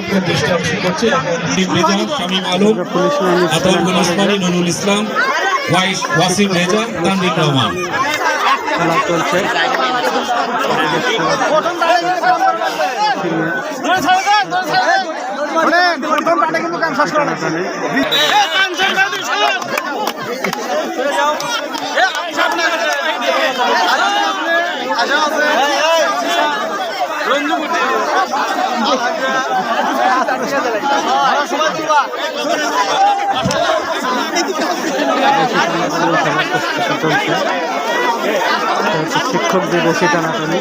শিক্ষকদের দৃষ্টি আকর্ষণ করছে রেজা, শামীম আলম লাইন গুনাসমানি নুরুল ইসলাম, ওয়াইস ওয়াসিম রেজা তানজিম রহমান। খেলা চলছে প্রস্তুতি চলছে এটা হচ্ছে শিক্ষকদের বেশি টানাটানি।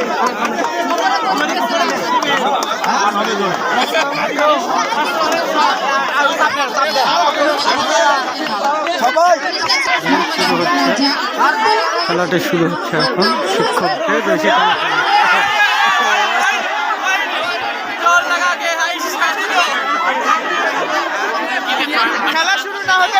শুরু হচ্ছে খেলাটা শুরু হচ্ছে এখন শিক্ষকদের বেশি টানাটানি খেলা শুরু না হতে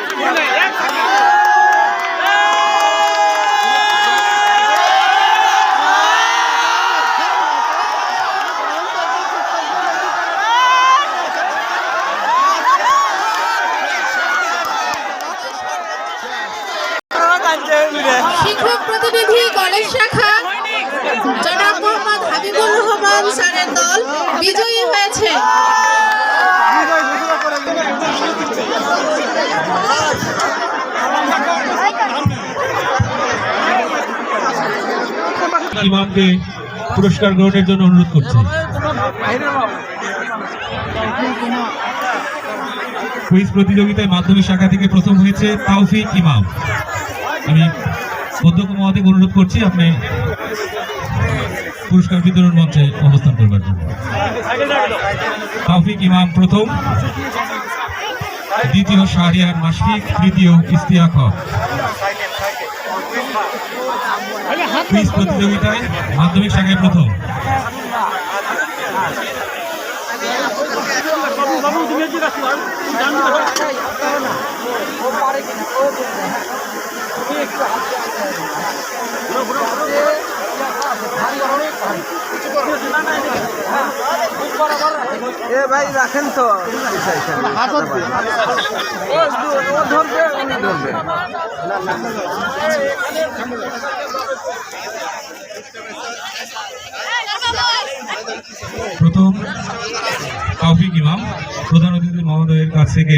শিক্ষক প্রতিনিধি কলেজ শাখা জনাব মোহাম্মদ হাবিবুর রহমান স্যারের দল বিজয়ী হয়েছে ইমামকে পুরস্কার গ্রহণের জন্য অনুরোধ করছি। কুইজ প্রতিযোগিতায় মাধ্যমিক শাখা থেকে প্রথম হয়েছে তাওফিক ইমাম। আমি অধ্যক্ষ মহাদেব অনুরোধ করছি, আপনি পুরস্কার বিতরণ মঞ্চে অবস্থান করবার জন্য। তাওফিক ইমাম প্রথম, দ্বিতীয় শাহরিয়ার মাসফিক তৃতীয় ইস্তিয়াক কুইজ প্রতিযোগিতায় মাধ্যমিক শাখায় প্রথম। এ ভাই রাখেন তো। ধরবে উনি ধরবে প্রথম তাওফিক ইমাম প্রধান অতিথি মহোদয়ের কাছ থেকে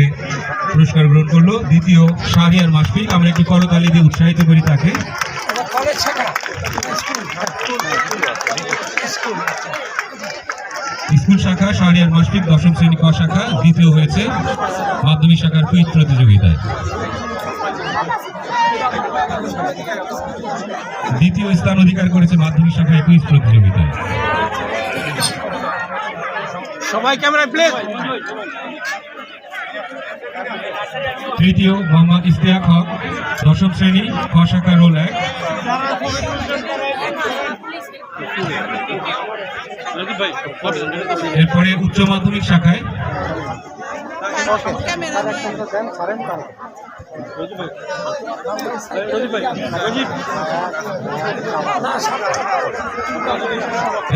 পুরস্কার গ্রহণ করল। দ্বিতীয় শাহরিয়ার মাসফিক আমরা একটি করতালি দিয়ে উৎসাহিত করি তাকে। স্কুল শাখা শাহরিয়ার মাসফিক দশম শ্রেণি ক শাখা দ্বিতীয় হয়েছে মাধ্যমিক শাখার কুইজ প্রতিযোগিতায়। দ্বিতীয় স্থান অধিকার করেছে মাধ্যমিক শাখায় কুইজ প্রতিযোগিতায়। সবাই ক্যামেরা প্লেস তৃতীয় মোহাম্মদ ইস্তেয়াক হক দশম শ্রেণি ক শাখা রোল এক। এরপরে উচ্চ মাধ্যমিক শাখায়।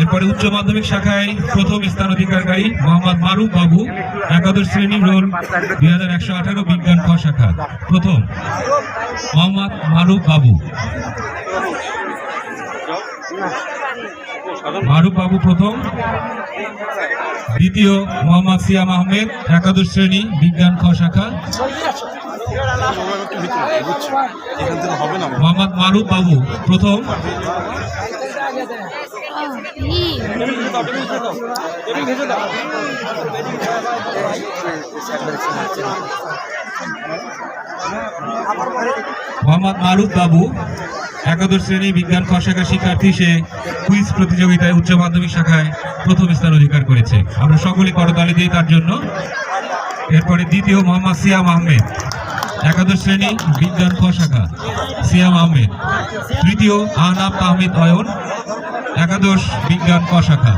এরপরে উচ্চ মাধ্যমিক শাখায় প্রথম স্থান অধিকারকারী মোহাম্মদ মারুফ বাবু একাদশ শ্রেণি রোল দুই হাজার একশো আঠারো বিজ্ঞান ক শাখা প্রথম মোহাম্মদ মারুফ বাবু। মারুফ বাবু প্রথম দ্বিতীয় মোহাম্মদ সিয়াম আহমেদ একাদশ শ্রেণি বিজ্ঞান খ শাখা। মোহাম্মদ মারুফ বাবু প্রথম মোহাম্মদ মারুফ বাবু, একাদশ শ্রেণি বিজ্ঞান খ শাখা শিক্ষার্থী, সে কুইজ প্রতিযোগিতায় উচ্চ মাধ্যমিক শাখায় প্রথম স্থান অধিকার করেছে। আমরা সকলে করতালি দিই তার জন্য। এরপরে দ্বিতীয় মোহাম্মদ সিয়াম আহমেদ, একাদশ শ্রেণি বিজ্ঞান খ শাখা সিয়াম আহমেদ। তৃতীয় আহনাব আহমেদ অয়ন একাদশ বিজ্ঞান ক শাখা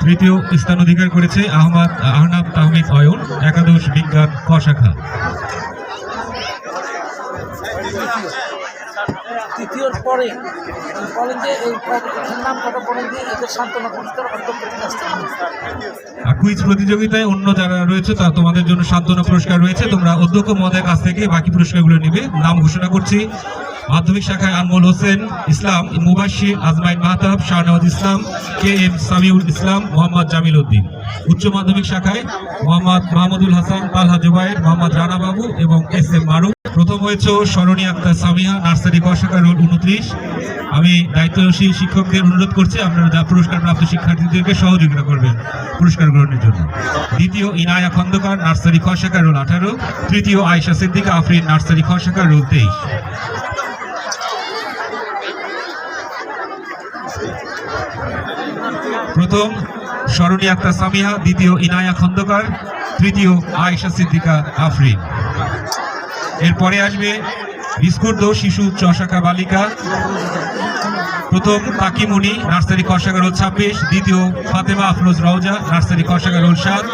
তৃতীয় স্থান অধিকার করেছে আহমদ, আহনাব তাহমিদ অয়ন একাদশ বিজ্ঞান ক শাখা তৃতীয়র পরে বলেন যে এই নাম কটা যে এদের সান্ত্বনা পুরস্কার কুইজ প্রতিযোগিতায় অন্য যারা রয়েছে তা তোমাদের জন্য সান্ত্বনা পুরস্কার রয়েছে। তোমরা অধ্যক্ষ মহোদয়ের কাছ থেকে বাকি পুরস্কারগুলো নিবে। নাম ঘোষণা করছি। মাধ্যমিক শাখায় আনমোল হোসেন ইসলাম মুবাশির আজমাইন মাহতাব, শাহনওয়াজ ইসলাম কে এম সামিউল ইসলাম, মোহাম্মদ জামিল উদ্দিন। উচ্চ মাধ্যমিক শাখায় মোহাম্মদ মাহমুদুল হাসান, তালহা জুবাইর মোহাম্মদ রানা বাবু এবং এস এম মারুফ প্রথম হয়েছে স্মরণী আক্তার সামিয়া, নার্সারি ক শাখা রোল উনত্রিশ। আমি দায়িত্বশীল শিক্ষকদের অনুরোধ করছি, আপনারা যা পুরস্কার প্রাপ্ত শিক্ষার্থীদেরকে সহযোগিতা করবেন পুরস্কার গ্রহণের জন্য। দ্বিতীয় ইনায়া খন্দকার, নার্সারি খ শাখা রোল আঠারো। তৃতীয় আয়শা সিদ্দিকা, আফরিন নার্সারি খ শাখা রোল তেইশ। প্রথম স্মরণী আক্তার সামিয়া, দ্বিতীয় ইনায়া খন্দকার, তৃতীয় আয়েশা সিদ্দিকা আফরিন। এরপরে আসবে বিস্কুট দো শিশু চশাখা বালিকা। প্রথম তাকিমুনি নার্সারি কষাগা রোল ছাব্বিশ। দ্বিতীয় ফাতেমা আফরোজ রওজা, নার্সারি কষাগা রোল সাত।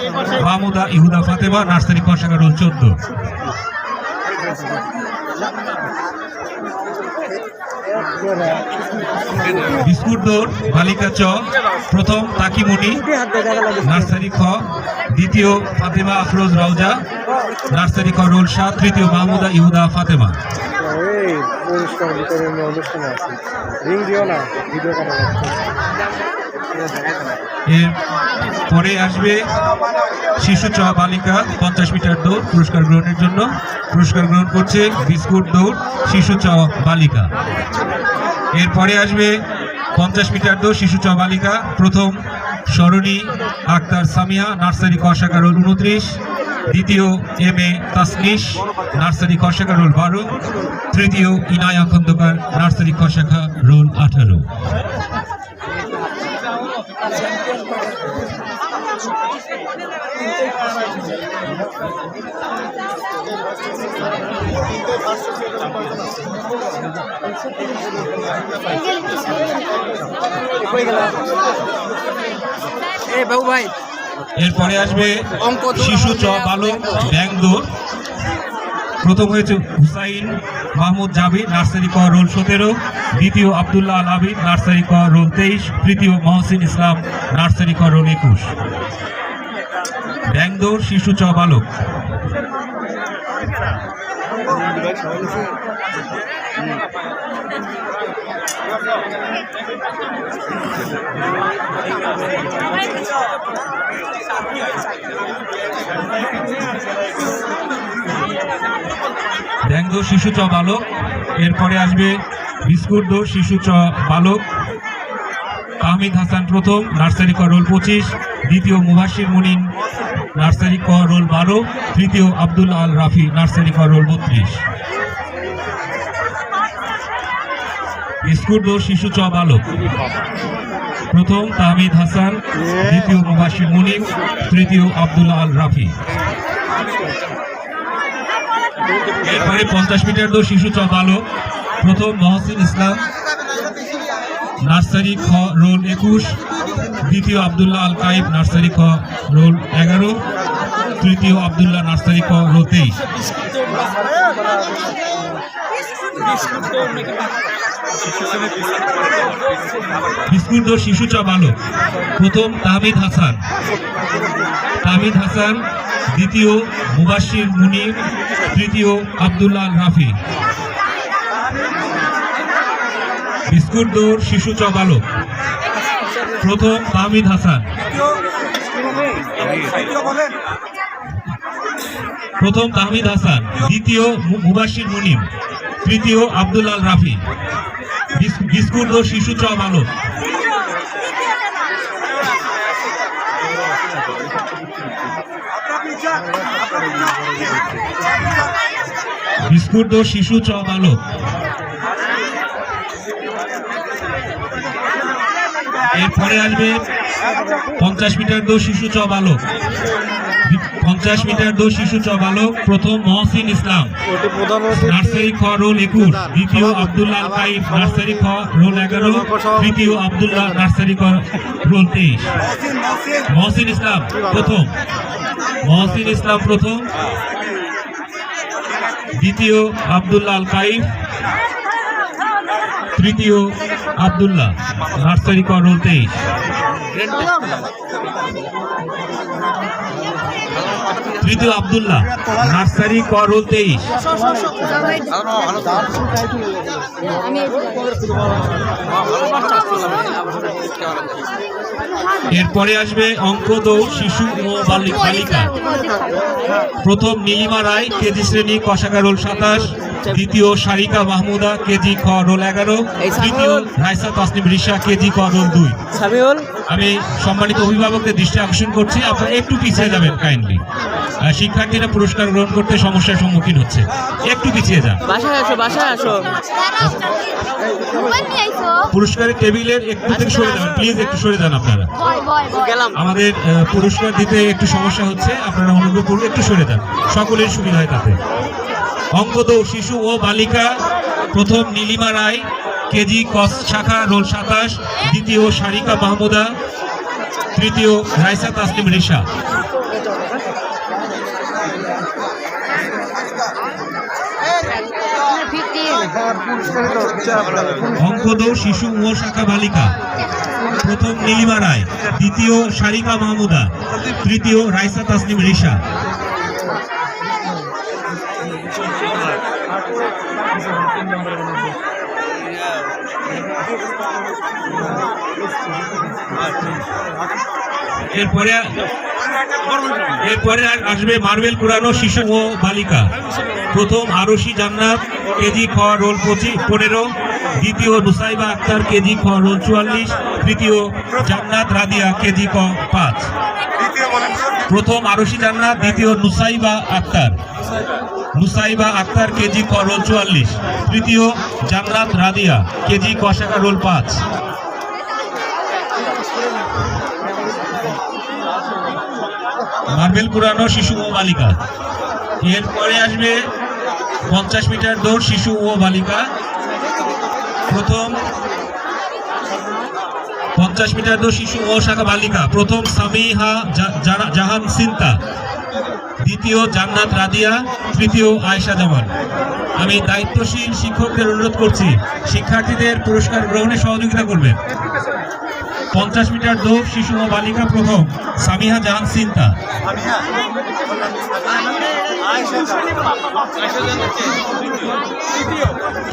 মাহমুদা ইহুদা ফাতেমা, নার্সারি কষাগা রোল চোদ্দ। বিস্কুট দৌড়, বালিকা চ প্রথম তাকিমুনি, নার্সারি খ, দ্বিতীয় ফাতেমা আফরোজ রাউজা, নার্সারি খ রোল সাত, তৃতীয় মাহমুদা ইহুদা ফাতেমা। আছে রিং দিও না, ভিডিও এর পরে আসবে শিশু চ বালিকা পঞ্চাশ মিটার দৌড় পুরস্কার গ্রহণের জন্য। পুরস্কার গ্রহণ করছে বিস্কুট দৌড় শিশু চ বালিকা। এরপরে আসবে পঞ্চাশ মিটার দৌড় শিশু চ বালিকা। প্রথম সরণী আক্তার সামিয়া, নার্সারি কষাকা রোল উনত্রিশ। দ্বিতীয় এম এ তাসনিশ, নার্সারি কষাকা রোল বারো। তৃতীয় ইনায়া খন্দকার, নার্সারি কষাখা রোল আঠারো। এ বাবু ভাই এরপরে আসবে শিশু চ বালক অঙ্ক। প্রথম হয়েছে হুসাইন মাহমুদ জাবির নার্সারি ক রোল সতেরো, দ্বিতীয় আবদুল্লাহ আল আবিদ, নার্সারি ক রোল তেইশ, তৃতীয় মহসিন ইসলাম, নার্সারি ক রোল একুশ। ব্যাংক দৌড় শিশু চ বালক। ব্যাংক দৌড় শিশু চ বালক, এরপরে আসবে বিস্কুট দৌড় শিশু চ বালক। আহমিদ হাসান প্রথম, নার্সারি ক রোল পঁচিশ, দ্বিতীয় মুবাসির মুনিন নার্সারি ক রোল বারো, তৃতীয় আব্দুল আল রাফি, নার্সারি ক রোল বত্রিশ। বিস্কুট দৌড় শিশু চ বালক। প্রথম তাহমিদ হাসান, দ্বিতীয় মুবাসির মুনিন তৃতীয় আব্দুল্লাহ আল রাফি। এরপরে পঞ্চাশ মিটার দৌড় শিশু চ বালক প্রথম মহসিন ইসলাম। নার্সারি খ, রোল একুশ। দ্বিতীয় আবদুল্লাহ আল কাইব, নার্সারি খ, রোল এগারো। তৃতীয় আবদুল্লাহ নার্সারি খ, রোল তেইশ। বিস্কুট শিশু চ বালক প্রথম তাহমিদ হাসান। তাহমিদ হাসান দ্বিতীয় মুবাশির মুনির তৃতীয় আবদুল্লাহ রাফি। বিস্কুট দৌড়, শিশু চ বালক প্রথম তাহমিদ হাসান। প্রথম তাহমিদ হাসান, দ্বিতীয় মু- মুবাশির মুনিম তৃতীয় আব্দুল আল রাফি বিস্কুট ও শিশু চ বিস্কুট ও শিশু চ বালক এরপরে আসবে পঞ্চাশ মিটার দৌড় শিশু চ বালক বি- পঞ্চাশ মিটার দৌড় শিশু চবালক প্রথম মহসিন ইসলাম। নার্সারি খ রোল একুশ, দ্বিতীয় আব্দুল্লাহ আল কাইফ নার্সারি খ রোল এগারো, তৃতীয় আব্দুল্লাহ নার্সারি খ রোল তেইশ। মহসিন ইসলাম, প্রথম। মহসিন ইসলাম প্রথম দ্বিতীয় আব্দুল্লাহ আল কাইফ তৃতীয় আব্দুল্লাহ, নার্সারি ক রোল তেইশ। তৃতীয় আব্দুল্লাহ, নার্সারি ক রোল তেইশ। এরপরে আসবে অঙ্ক দৌড় শিশু ও বালি- বালিকা। প্রথম নীলিমা রায়, কেজি শ্রেণি কষাকা রোল সাতাশ। দ্বিতীয় সারিকা মাহমুদা কেজি খ রোল এগারো। তৃতীয় রাইসা তাসনিম রিসা কেজি ক রোল দুই। সামিউল। আমি সম্মানিত অভিভাবকদের দৃষ্টি আকর্ষণ করছি। আপনারা একটু পিছিয়ে যাবেন কাইন্ডলি শিক্ষার্থীরা পুরস্কার গ্রহণ করতে সমস্যার সম্মুখীন হচ্ছে। একটু পিছিয়ে যান। বাসায় আসো বাসায় আসো। মোবাইল নিয়ে আইছো পুরস্কারের টেবিলের একটু থেকে সরে যান। প্লিজ একটু সরে যান আপনারা। আমাদের পুরস্কার দিতে একটু সমস্যা হচ্ছে। আপনারা অনুগ্রহ করুন একটু সরে যান। সকলের সুবিধা হয় তাতে। অঙ্কদ শিশু ও বালিকা, প্রথম নীলিমা রায়, কেজি কস শাখা, রোল সাতাশ, দ্বিতীয় সারিকা মাহমুদা, তৃতীয় রাইসা তাসলিম রিসা অঙ্কদ শিশু ও শাখা বালিকা, প্রথম নীলিমা রায়, দ্বিতীয় সারিকা মাহমুদা, তৃতীয় রাইসা তাসনিম রিসা এরপরে এরপরে আসবে মার্বেল কুড়ানো শিশু ও বালিকা। প্রথম আরশি জান্নাত, কেজি খ, রোল পঁচিশ পনেরো। দ্বিতীয় নুসাইবা আক্তার, কেজি খ, রোল চুয়াল্লিশ। তৃতীয় জান্নাত, রাদিয়া, কেজি ক, পাঁচ। প্রথম আরশি জান্নাত, দ্বিতীয় নুসাইবা আক্তার। নুসাইবা আক্তার, কেজি ক, রোল চুয়াল্লিশ। তৃতীয় জান্নাত, রাদিয়া, কেজি কষাকা রোল পাঁচ। মার্বেল পুরানো শিশু ও বালিকা। এরপরে আসবে পঞ্চাশ মিটার দৌড় শিশু ও বালিকা। প্রথম পঞ্চাশ মিটার দৌড় শিশু ও শাখা বালিকা। প্রথম সামিহা জাহান সিন্তা। দ্বিতীয় জান্নাত রাদিয়া। তৃতীয় আয়েশা জামান। আমি দায়িত্বশীল শিক্ষকদের অনুরোধ করছি, শিক্ষার্থীদের পুরস্কার গ্রহণে সহযোগিতা করবেন। পঞ্চাশ মিটার দৌড় শিশু ও বালিকা প্রথম সামিহা জাহান সিন্তা।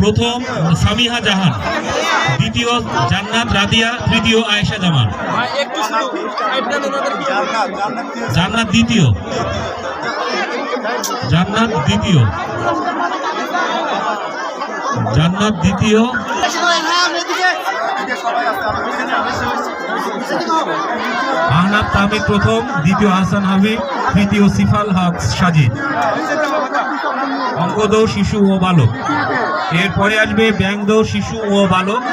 প্রথম সামিহা জাহান, দ্বিতীয় জান্নাত রাদিয়া, তৃতীয় আয়েশা জামান। জান্নাত দ্বিতীয়। জান্নাত দ্বিতীয়। জান্নাত দ্বিতীয়। আহনাব তাহমিদ প্রথম, দ্বিতীয় হাসান হাবিব তৃতীয় সিফাল হক সাজিদ। অঙ্কদৌ শিশু ও বালক। এরপরে আসবে ব্যাংদৌ শিশু ও বালক।